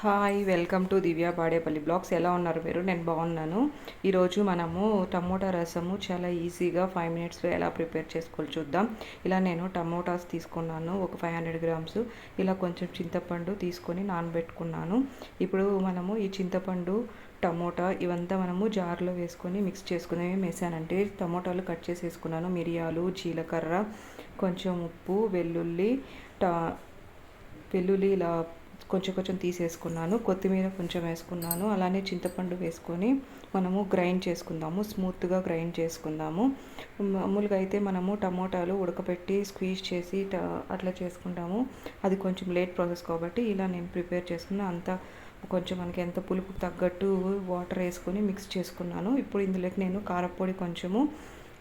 Hi welcome to Divya Badepalli blogs. ఎలా ఉన్నారు మీరు? నేను బాగున్నాను. ఈరోజు మనము టమోటా రసము చాలా ఈజీగా ఫైవ్ మినిట్స్లో ఎలా ప్రిపేర్ చేసుకోవాలి చూద్దాం. ఇలా నేను టమోటాస్ తీసుకున్నాను ఒక ఫైవ్ హండ్రెడ్ గ్రామ్స్. ఇలా కొంచెం చింతపండు తీసుకొని నానబెట్టుకున్నాను. ఇప్పుడు మనము ఈ చింతపండు టమోటా ఇవంతా మనము జార్లో వేసుకొని మిక్స్ చేసుకుని వేసానంటే టమోటాలు కట్ చేసి వేసుకున్నాను. మిరియాలు జీలకర్ర కొంచెం ఉప్పు వెల్లుల్లి టా వెల్లుల్లి ఇలా కొంచెం కొంచెం తీసేసుకున్నాను. కొత్తిమీర కొంచెం వేసుకున్నాను. అలానే చింతపండు వేసుకొని మనము గ్రైండ్ చేసుకుందాము. స్మూత్గా గ్రైండ్ చేసుకుందాము. మామూలుగా అయితే మనము టమోటాలు ఉడకబెట్టి స్క్వీజ్ చేసి అట్లా చేసుకుంటాము. అది కొంచెం లేట్ ప్రాసెస్ కాబట్టి ఇలా నేను ప్రిపేర్ చేసుకున్న అంత కొంచెం మనకి ఎంత పులుపు తగ్గట్టు వాటర్ వేసుకొని మిక్స్ చేసుకున్నాను. ఇప్పుడు ఇందులోకి నేను కారపొడి కొంచెము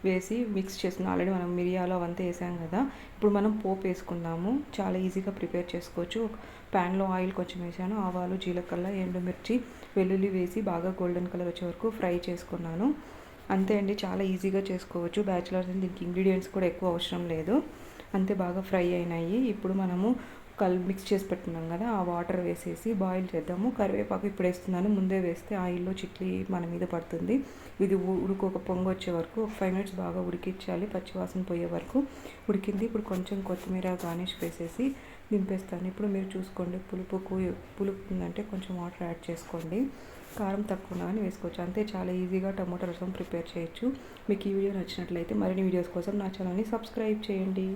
వేసి మిక్స్ చేసుకున్నాం. ఆల్రెడీ మనం మిరియాలు అవంతా వేసాం కదా. ఇప్పుడు మనం పోపు వేసుకుందాము. చాలా ఈజీగా ప్రిపేర్ చేసుకోవచ్చు. ప్యాన్లో ఆయిల్ కొంచెం వేసాను. ఆవాలు జీలకర్ర ఎండుమిర్చి వెల్లుల్లి వేసి బాగా గోల్డెన్ కలర్ వచ్చే వరకు ఫ్రై చేసుకున్నాను. అంతే అండి. చాలా ఈజీగా చేసుకోవచ్చు. బ్యాచిలర్స్ దీనికి ఇంగ్రీడియంట్స్ కూడా ఎక్కువ అవసరం లేదు. అంతే బాగా ఫ్రై అయినాయి. ఇప్పుడు మనము కల్ మిక్స్ చేసి పెట్టుకున్నాం కదా ఆ వాటర్ వేసేసి బాయిల్ చేద్దాము. కరివేపాకు ఇప్పుడు వేస్తున్నాను. ముందే వేస్తే ఆయిల్లో చిట్లి మన మీద పడుతుంది. ఇది ఉడుకు ఒక పొంగు వచ్చే వరకు ఒక ఫైవ్ మినిట్స్ బాగా ఉడికించాలి. పచ్చివాసన పోయే వరకు ఉడికింది. ఇప్పుడు కొంచెం కొత్తిమీర గార్నిష్ వేసేసి దింపేస్తాను. ఇప్పుడు మీరు చూసుకోండి. పులుపుకు పులుపు ఉందంటే కొంచెం వాటర్ యాడ్ చేసుకోండి. కారం తక్కువ కానీ వేసుకోవచ్చు. అంతే చాలా ఈజీగా టమోటా రసం ప్రిపేర్ చేయొచ్చు. మీకు ఈ వీడియో నచ్చినట్లయితే మరిన్ని వీడియోస్ కోసం నా ఛానల్ని సబ్స్క్రైబ్ చేయండి.